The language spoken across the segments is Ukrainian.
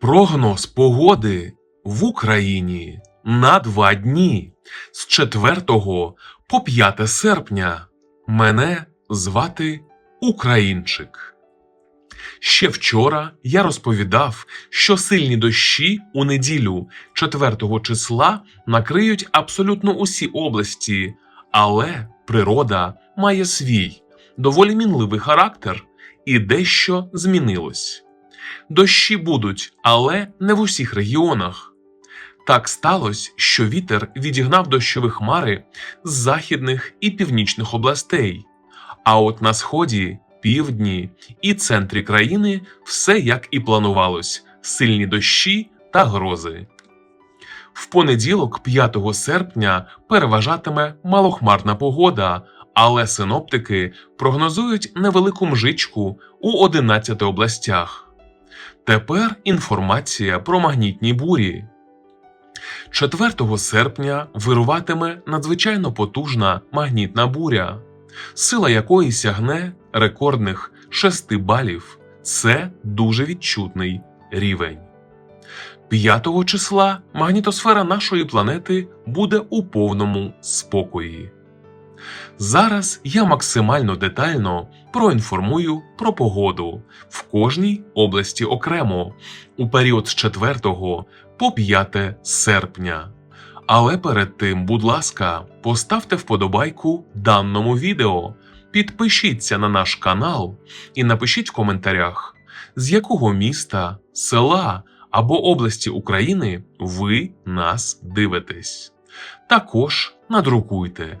Прогноз погоди в Україні на два дні з 4 по 5 серпня. Мене звати Українчик. Ще вчора я розповідав, що сильні дощі у неділю 4 числа накриють абсолютно усі області, але природа має свій доволі мінливий характер і дещо змінилось. Дощі будуть, але не в усіх регіонах. Так сталося, що вітер відігнав дощові хмари з західних і північних областей. А от на сході, півдні і центрі країни все як і планувалось: сильні дощі та грози. В понеділок, 5 серпня, переважатиме малохмарна погода, але синоптики прогнозують невелику мжичку у 11 областях. Тепер інформація про магнітні бурі. 4 серпня вируватиме надзвичайно потужна магнітна буря, сила якої сягне рекордних 6 балів. Це дуже відчутний рівень. 5 числа магнітосфера нашої планети буде у повному спокої. Зараз я максимально детально проінформую про погоду в кожній області окремо у період з 4 по 5 серпня. Але перед тим, будь ласка, поставте вподобайку даному відео, підпишіться на наш канал і напишіть в коментарях, з якого міста, села або області України ви нас дивитесь. Також надрукуйте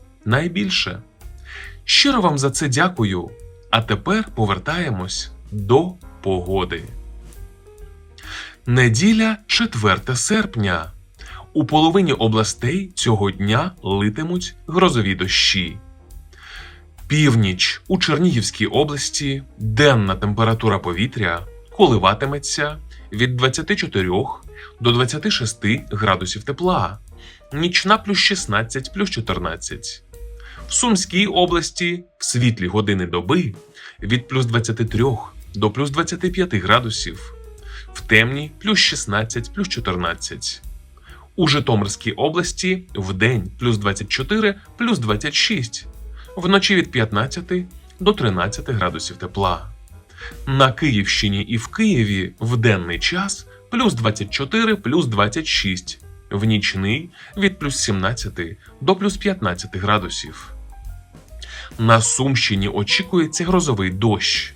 найбільше. Щиро вам за це дякую. А тепер повертаємось до погоди. Неділя 4 серпня. У половині областей цього дня литимуть грозові дощі. Північ у Чернігівській області денна температура повітря коливатиметься від 24 до 26 градусів тепла, нічна плюс 16 плюс 14 в Сумській області в світлі години доби від плюс 23 до плюс 25 градусів, в темній плюс 16 плюс 14. У Житомирській області в день плюс 24 плюс 26, вночі від 15 до 13 градусів тепла. На Київщині і в Києві в денний час плюс 24 плюс 26, в нічний від плюс 17 до плюс 15 градусів. На Сумщині очікується грозовий дощ.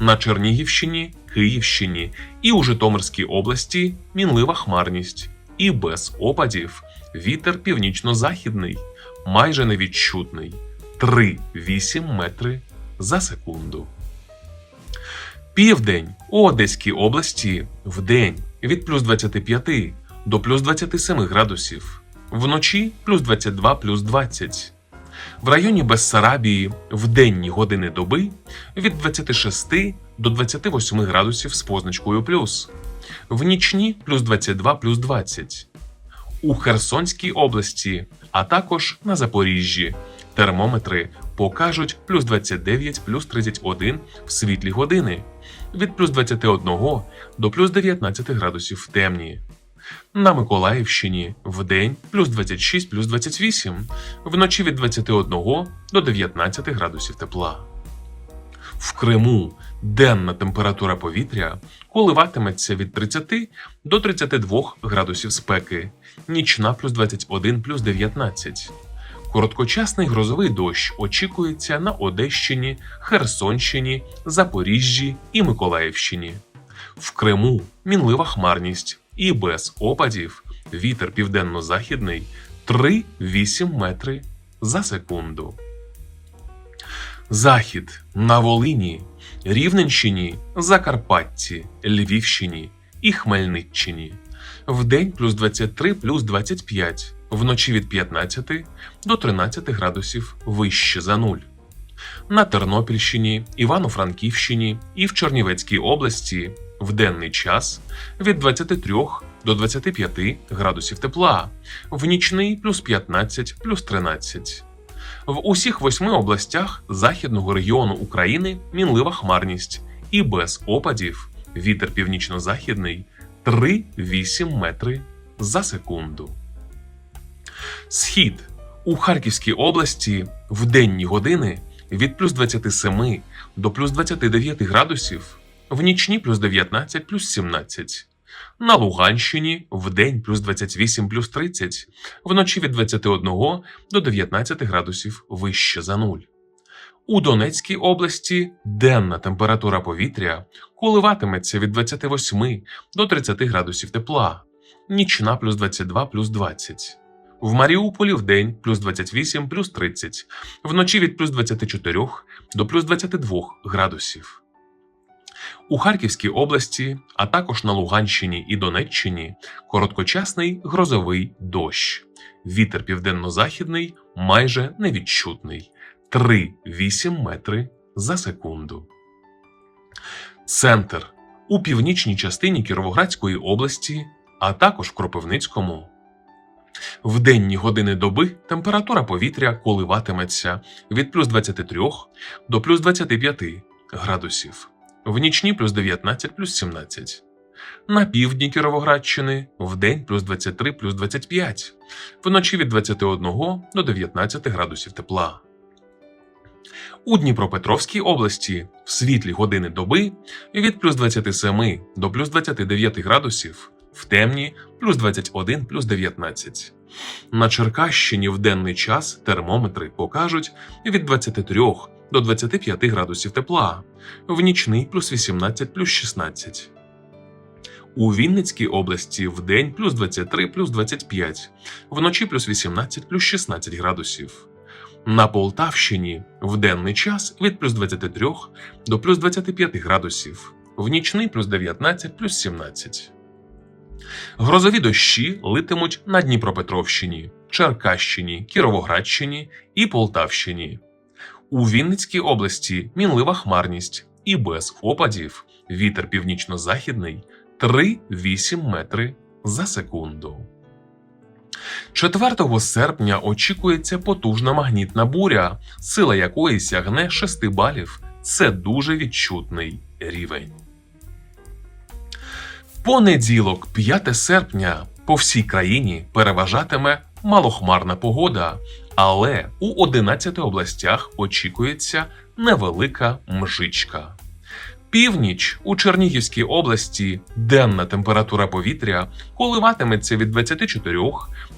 На Чернігівщині, Київщині і у Житомирській області мінлива хмарність. І без опадів вітер північно-західний, майже невідчутний 3-8 метри за секунду. Південь у Одеській області вдень від плюс 25 до плюс 27 градусів, вночі плюс 22 плюс 20 в районі Бессарабії в денні години доби від 26 до 28 градусів з позначкою плюс, в нічні плюс 22 плюс 20. У Херсонській області, а також на Запоріжжі. Термометри покажуть плюс 29 плюс 31 в світлі години від плюс 21 до плюс 19 градусів в темні. На Миколаївщині вдень плюс 26 плюс 28, вночі від 21 до 19 градусів тепла. В Криму денна температура повітря коливатиметься від 30 до 32 градусів спеки, нічна плюс 21 плюс 19. Короткочасний грозовий дощ очікується на Одещині, Херсонщині, Запоріжжі і Миколаївщині. В Криму мінлива хмарність і без опадів вітер південно-західний 3-8 метри за секунду. Захід на Волині, Рівненщині, Закарпатті, Львівщині і Хмельниччині. Вдень плюс 23 плюс 25, вночі від 15 до 13 градусів вище за нуль. На Тернопільщині, Івано-Франківщині і в Чернівецькій області в денний час від 23 до 25 градусів тепла, в нічний плюс 15 плюс 13. В усіх восьми областях західного регіону України мінлива хмарність і без опадів вітер північно-західний 3-8 метри за секунду. Схід у Харківській області в денні години від плюс 27 до плюс 29 градусів, в нічні плюс 19 плюс 17. На Луганщині в день плюс 28 плюс 30, вночі від 21 до 19 градусів вище за нуль. У Донецькій області денна температура повітря коливатиметься від 28 до 30 градусів тепла, нічна плюс 22 плюс 20. В Маріуполі в день плюс 28 плюс 30, вночі від плюс 24 до плюс 22 градусів. У Харківській області, а також на Луганщині і Донеччині короткочасний грозовий дощ. Вітер південно-західний майже невідчутний 3-8 метри за секунду. Центр у північній частині Кіровоградської області, а також в Кропивницькому. В денні години доби температура повітря коливатиметься від плюс 23 до плюс 25 градусів, в нічні плюс 19 плюс 17. На півдні Кіровоградщини в день плюс 23 плюс 25, вночі від 21 до 19 градусів тепла. У Дніпропетровській області в світлі години доби від плюс 27 до плюс 29 градусів, в темні плюс 21 плюс 19. На Черкащині в денний час термометри покажуть від 23 до 25 градусів тепла, в нічний плюс 18 плюс 16. У Вінницькій області в день плюс 23 плюс 25, вночі плюс 18 плюс 16 градусів. На Полтавщині в денний час від плюс 23 до плюс 25 градусів, в нічний плюс 19 плюс 17. Грозові дощі литимуть на Дніпропетровщині, Черкащині, Кіровоградщині і Полтавщині. У Вінницькій області мінлива хмарність і без опадів вітер північно-західний 3-8 метри за секунду. 4 серпня очікується потужна магнітна буря, сила якої сягне 6 балів. Це дуже відчутний рівень. Понеділок, 5 серпня, по всій країні переважатиме малохмарна погода, але у 11 областях очікується невелика мжичка. Північ у Чернігівській області денна температура повітря коливатиметься від 24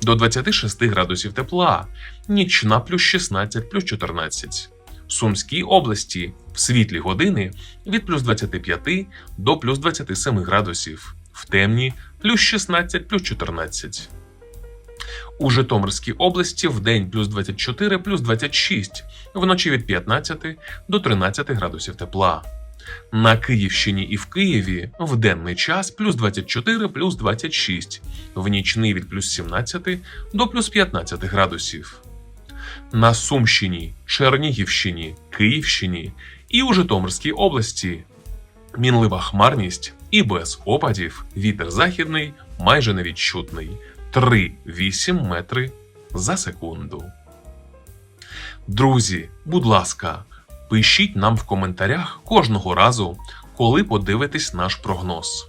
до 26 градусів тепла, нічна плюс 16 плюс 14. В Сумській області в світлі години від плюс 25 до плюс 27 градусів, в темні плюс 16 плюс 14. У Житомирській області в день плюс 24 плюс 26, вночі від 15 до 13 градусів тепла. На Київщині і в Києві в денний час плюс 24 плюс 26, в нічний від плюс 17 до плюс 15 градусів. На Сумщині, Чернігівщині, Київщині і у Житомирській області мінлива хмарність і без опадів вітер західний майже невідчутний 3-8 метри за секунду. Друзі, будь ласка, пишіть нам в коментарях кожного разу, коли подивитесь наш прогноз.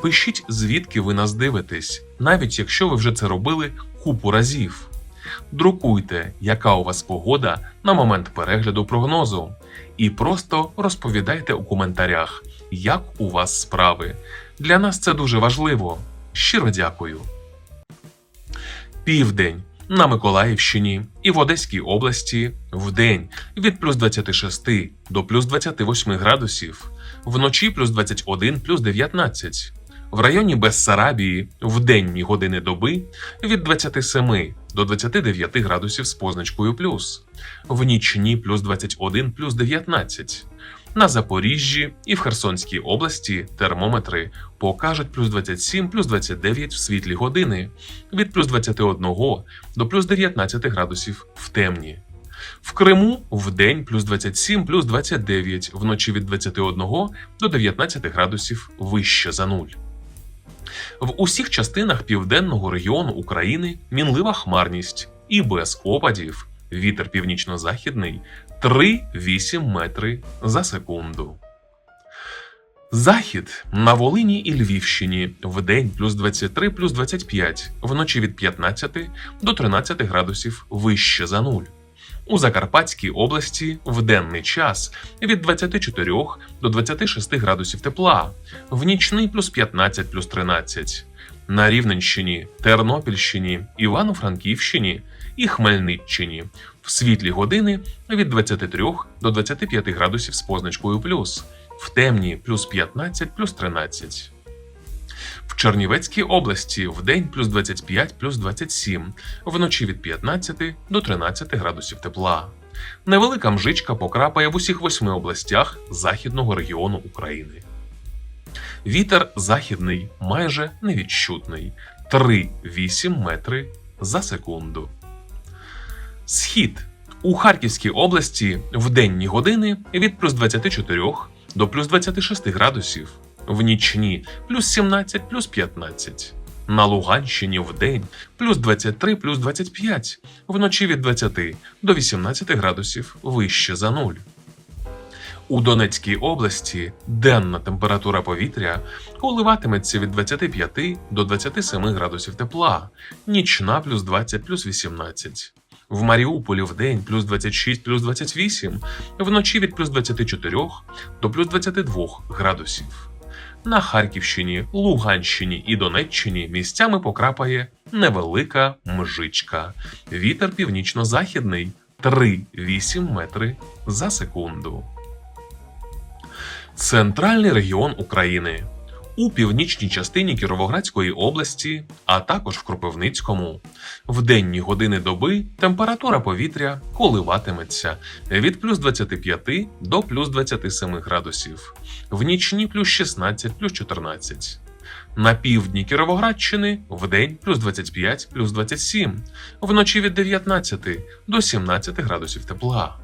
Пишіть, звідки ви нас дивитесь, навіть якщо ви вже це робили купу разів. Друкуйте, яка у вас погода на момент перегляду прогнозу, і просто розповідайте у коментарях, як у вас справи. Для нас це дуже важливо. Щиро дякую. Південь на Миколаївщині і в Одеській області вдень від плюс 26 до плюс 28 градусів, вночі плюс 21 плюс 19. В районі Бессарабії в денні години доби від 27 до 29 градусів з позначкою плюс, в нічні плюс 21 плюс 19. На Запоріжжі і в Херсонській області термометри покажуть плюс 27, плюс 29 в світлі години, від плюс 21 до плюс 19 градусів в темні. В Криму в плюс 27, плюс 29, вночі від 21 до 19 градусів вище за нуль. В усіх частинах південного регіону України мінлива хмарність і без опадів. Вітер північно-західний 3-8 метри за секунду. Захід на Волині і Львівщині в день плюс 23 плюс 25, вночі від 15 до 13 градусів вище за нуль. У Закарпатській області в денний час від 24 до 26 градусів тепла, в нічний плюс 15 плюс 13. На Рівненщині, Тернопільщині, Івано-Франківщині і Хмельниччині в світлі години від 23 до 25 градусів з позначкою плюс, в темні плюс 15 плюс 13. В Чернівецькій області в день плюс 25 плюс 27, вночі від 15 до 13 градусів тепла. Невелика мжичка покрапає в усіх восьми областях західного регіону України. Вітер західний майже невідчутний 3-8 метри за секунду. Схід у Харківській області в денні години від плюс 24 до плюс 26 градусів, в нічні плюс 17 плюс 15. На Луганщині в день плюс 23 плюс 25, вночі від 20 до 18 градусів вище за нуль. У Донецькій області денна температура повітря коливатиметься від 25 до 27 градусів тепла, нічна плюс 20 плюс 18. В Маріуполі в день плюс 26 плюс 28, вночі від плюс 24 до плюс 22 градусів. На Харківщині, Луганщині і Донеччині місцями покрапає невелика мжичка. Вітер північно-західний 3-8 метри за секунду. Центральний регіон України у північній частині Кіровоградської області, а також в Кропивницькому. В денні години доби температура повітря коливатиметься від плюс 25 до плюс 27 градусів, в нічні плюс 16 плюс 14. На півдні Кіровоградщини в день плюс 25 плюс 27, вночі від 19 до 17 градусів тепла.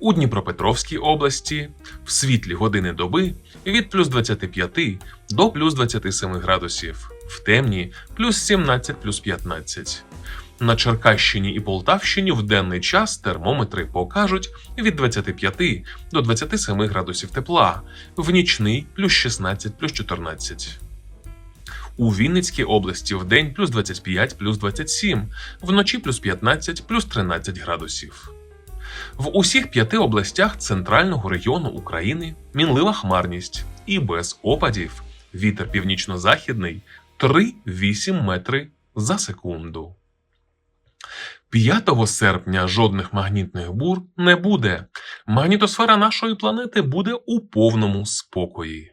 У Дніпропетровській області в світлі години доби від плюс 25 до плюс 27 градусів, в темні плюс 17 плюс 15. На Черкащині і Полтавщині в денний час термометри покажуть від 25 до 27 градусів тепла, в нічний плюс 16 плюс 14. У Вінницькій області в день плюс 25 плюс 27, вночі плюс 15 плюс 13 градусів. В усіх п'яти областях центрального регіону України мінлива хмарність і без опадів. Вітер північно-західний 3-8 метри за секунду. 5 серпня жодних магнітних бур не буде. Магнітосфера нашої планети буде у повному спокої.